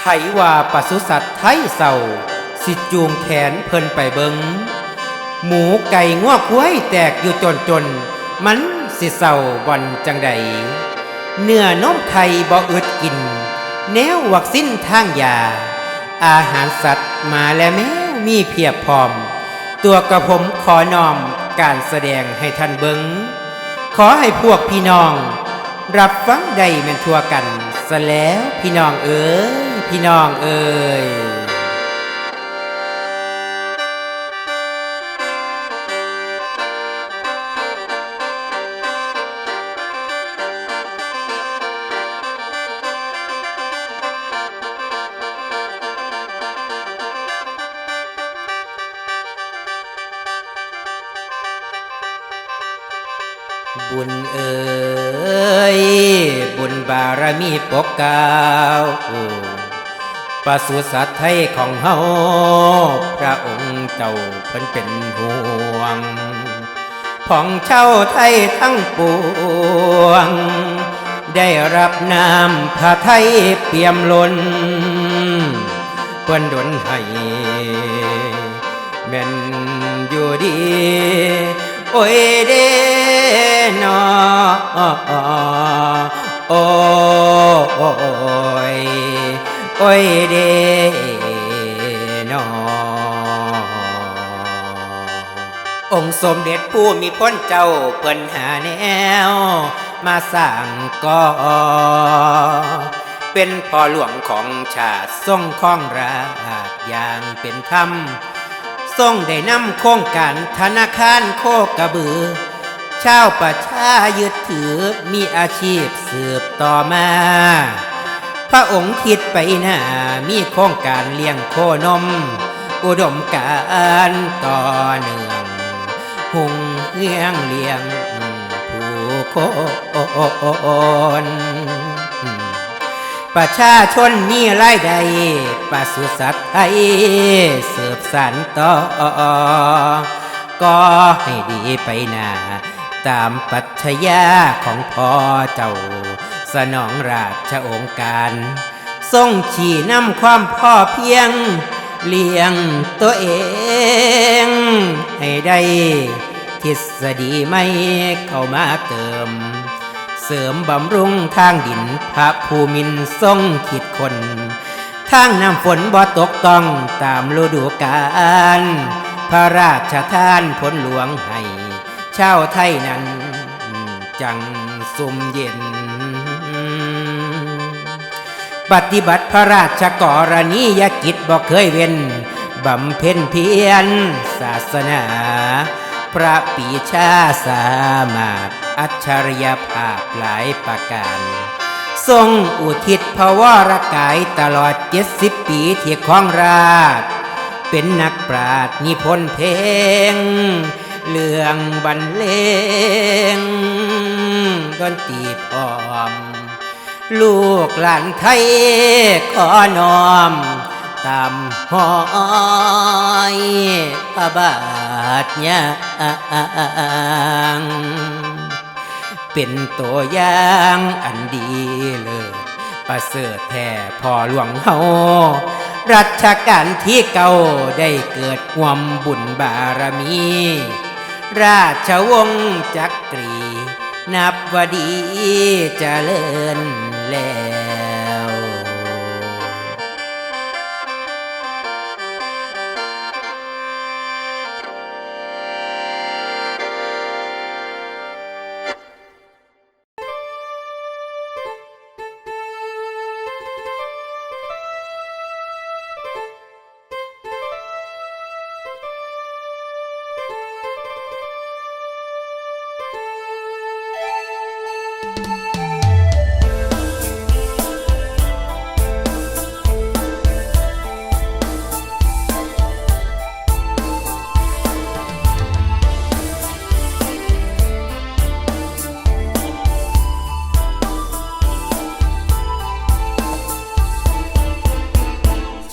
ไผว่าปศุสัตว์ไทยเศร้าสิจูงแขนเพิ่นไปเบิงหมูไก่งวกห้วยแตกอยู่จนจนๆมันสิเศร้าวันจังใดเนื้อน้มไข่บ่อึดกิน แนววัคซีนทางยา อาหารสัตว์มาแล้วแม้มีเพียบพร้อม ตัวกระผมขอนอมการแสดงให้ท่านเบิงขอให้พวกพี่น้อง รับฟังได้แม่นทั่วกันซะแล้วพี่น้องเอ๋ย พี่น้องเอ๋ยบุญเอ๋ยบุญบารมีปกเกล้า วปศุสัตว์ไทยของเฮาพระองค์เจ้าเพิ่นเป็นห่วงของเช่าไทยทั้งปวง ได้รับน้ำพระไทยเปี่ยมล้นเพิ่นดลให้แม่นอยู่ดี โอ้ยเด้นอโอ้ย โอ้ยเดนอองค์สมเด็จผู้มีพ้นเจ้าเปิ้นหาแนว มาสร้างก่อเป็นพ่อหลวงของชาติทรงครองราชอย่างเป็นธรรมทรงได้นำโครงการธนาคารโคกระบือชาวประชายึดถือมีอาชีพสืบต่อมา พระองค์คิดไปหน้ามีโครงการเลี้ยงโคนม อุดมการต่อเนื่องหุงเลี้ยงเลี้ยงผู้คนประชาชนมีรายได้ปศุสัตว์ไทยสืบสานต่อ ก็ให้ดีไปหน้าตามปรัชญาของพ่อเจ้า สนองราชองค์การทรงชี้นำความพ่อเพียง เลี้ยงตัวเอง ให้ได้ทฤษฎีไม่เข้ามาเติม เสริมบำรุงทางดินพระภูมินทรงคิดคนทางน้ำฝนบ่ตกต้องตามฤดูกาลพระราชทานผลหลวงให้ชาวไทยนั้น จังสุมเย็น ปฏิบัติพระราชกรณียกิจบ่เคยเว้นบำเพ็ญเพียรศาสนา พระปีชาสามารถอัจฉริยภาพหลายประการ ทรงอุทิศพระวรกายตลอดเจ็ดสิบปีที่ครองราช เป็นนักปราชญ์นิพนธ์เพลงเรื่องบรรเลงดนตรีพร้อม ลูกหลานไทยขอน้อม ตามหอยพระบาทยางเป็นตัวอย่างอันดีเลย ประเสริฐแท่พ่อหลวงเฮารัชกาลที่เก่าได้เกิดความบุญบารมี ราชวงศ์จักรี นับว่าดีจเจริญแล้ว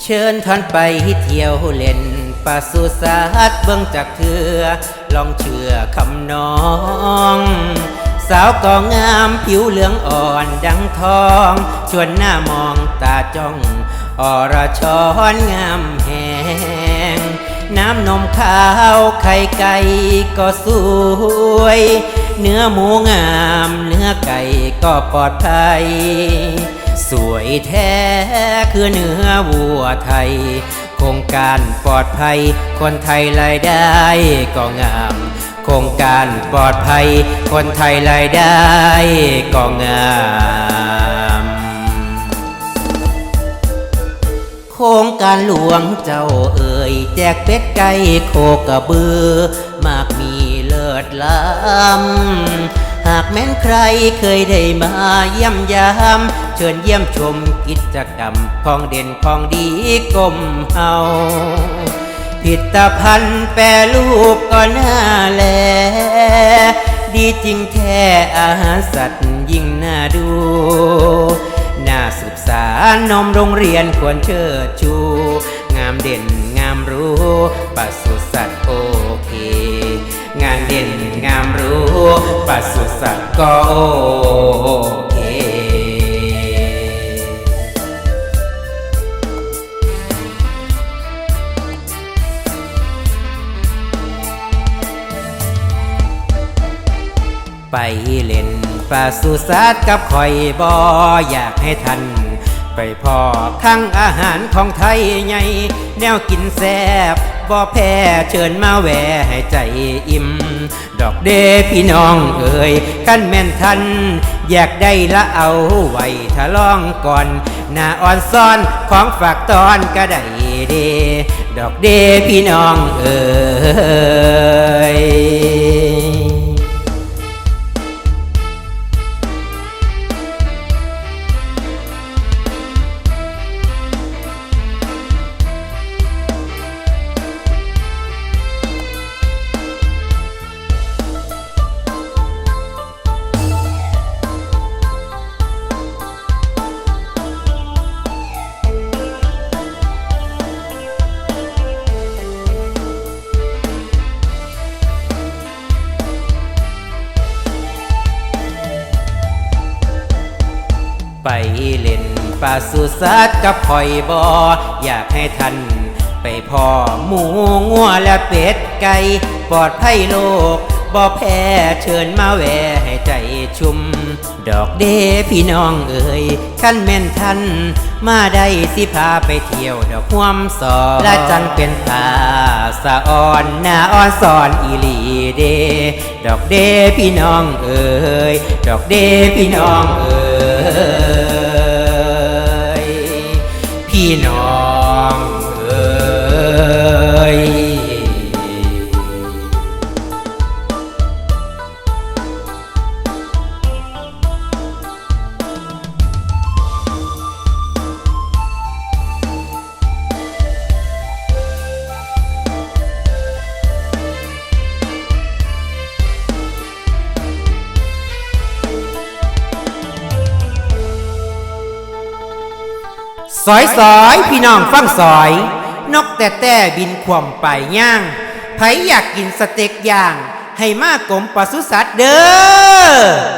เชิญท่านไปเที่ยวเล่นปศุสัตว์เบื้องจากเถือลองเชื่อคำน้อง สาวก็งามผิวเหลืองอ่อนดังทอง ชวนหน้ามองตาจ้องอรชอนงามแหงน้ำนมข้าวไข่ไก่ก็สวย เนื้อหมูงาม เนื้อไก่ก็ปลอดภัย สวยแท้คือเนื้อวัวไทย โครงการปลอดภัย คนไทยรายได้ก็งาม โครงการปลอดภัย คนไทยรายได้ก็งาม โครงการหลวงเจ้าเอ่ยแจกเป็ดไก่โคกระบือ มากมีเลิศล้ำหากแม้นใครเคยได้มาเยี่ยมยาม เชิญเยี่ยมชมกิจกรรมของเด่นของดีกลมเฮาผิตภัณฑ์แปรรูปก็น่าแล ดีจริงแท้อาหารสัตว์ยิ่งน่าดู น่าศึกษานมโรงเรียนควรเชิดชู งามเด่นงามรู้ปศุสัตว์โอเค งานเด่นงามรู้ปศุสัตว์ก็โอเค ล่นปลาสุสัตว์กับข่อยบออยากให้ท่านไปพอข้างอาหารของไทยใหญ่แนวกินแซบบ่แพ้เชิญมาแหวให้ใจอิ่ม ดอกเดพี่น้องเอ่ยขั้นแม่นทัน อยากได้ละเอาไว้ถ้าลองก่อนหน้าอ่อนซ่อนของฝากตอนก็ได้เดดอกเดพี่น้องเอ่ย ไปเล่นปลาสุสัตกับข่อยบออยากให้ท่านไปพ่อหมูงัวและเป็ดไก่ปลอดภัยโลกบ่แพ้เชิญมาแหวให้ใจชุ่ม ดอกเดพี่น้องเอ่ยขั้นแม่นทันมาได้สิพาไปเที่ยวดอกห่วมสอและจังเป็นตาสะอ่อนหน้าอ่อนสอนอีหลีเด ดอกเดพี่น้องเอ่ยดอกเดพี่น้องเอ่ย พี่ สอยสอยพี่น้องฟังสอย นกแต่แต่บินควมไปย่างไผอยากกินสเต็กย่าง ให้มากกลมปศุสัตว์เด้อ